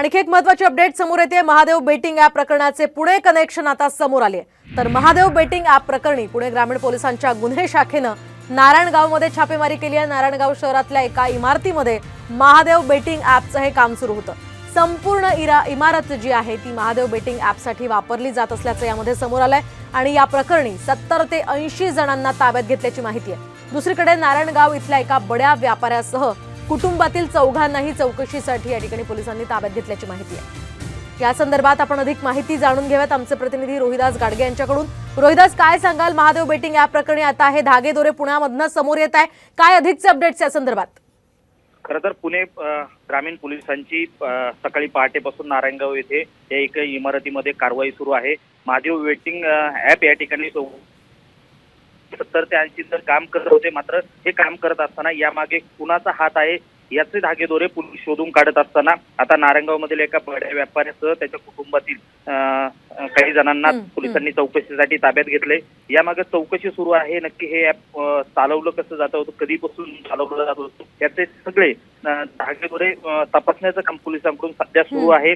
आणखी एक महत्वाची अपडेट समोर येते. महादेव बेटिंग ऍप प्रकरणाचे पुणे कनेक्शन आता समोर आले तर महादेव बेटिंग ऍप प्रकरणी पुणे ग्रामीण पोलिसांच्या गुन्हे शाखेनं नारायणगावमध्ये छापेमारी केली आहे. नारायणगाव शहरातल्या एका इमारतीमध्ये महादेव बेटिंग ऍपचं हे काम सुरू होतं. संपूर्ण इरा इमारत जी आहे ती महादेव बेटिंग ऍपसाठी वापरली जात असल्याचं यामध्ये समोर आलंय. आणि या प्रकरणी सत्तर ते ऐंशी जणांना ताब्यात घेतल्याची माहिती आहे. दुसरीकडे नारायणगाव इथल्या एका बड्या व्यापाऱ्यासह कुटुंबातील चौघांनाही चौकशीसाठी या ठिकाणी पोलिसांनी ताब्यात घेतल्याची माहिती आहे. या संदर्भात आपण अधिक माहिती जाणून घेऊयात. आमचे प्रतिनिधी रोहिदास गाडगे यांच्याकडून. रोहिदास काय सांगाल? महादेव बेटिंग या प्रकरणी आता हे धागे दोरे पुण्यामधनं समोर येत आहे. काय अधिकचे अपडेट्स या संदर्भात? खर तर पुणे ग्रामीण पोलिसांची सकाळी पहाटेपासून नारायणगाव येथे या एका इमारतीमध्ये कारवाई सुरू आहे. महादेव वेटिंग ऍप या ठिकाणी तर सत्तर ते ऐंशी काम करत होते. मात्र हे काम करत असताना यामागे कुणाचा हात आहे याचे धागेदोरे पोलीस शोधून काढत असताना आता नारायणगाव मधील एका बड्या व्यापाऱ्यासह त्याच्या कुटुंबातील काही जणांना. पोलिसांनी चौकशीसाठी ताब्यात घेतले यामागे चौकशी सुरू आहे. नक्की हे ऍप चालवलं कसं जात होतं कधीपासून चालवलं जात होतं याचे सगळे धागेदोरे तपासण्याचं काम पोलिसांकडून सध्या सुरू. आहे.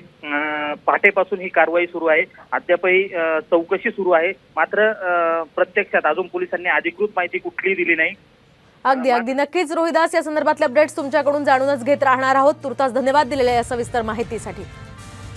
पहाटेपासून ही कारवाई सुरू आहे. अद्यापही चौकशी सुरू आहे. मात्र प्रत्यक्षात अजून पोलिसांनी अधिकृत माहिती कुठलीही दिली नाही. अगदी अगदी. नक्कीच रोहिदास या संदर्भातले अपडेट्स तुमच्याकडून जाणूनच घेत राहणार आहोत. तुर्तास धन्यवाद दिलेल्या या सविस्तर माहितीसाठी.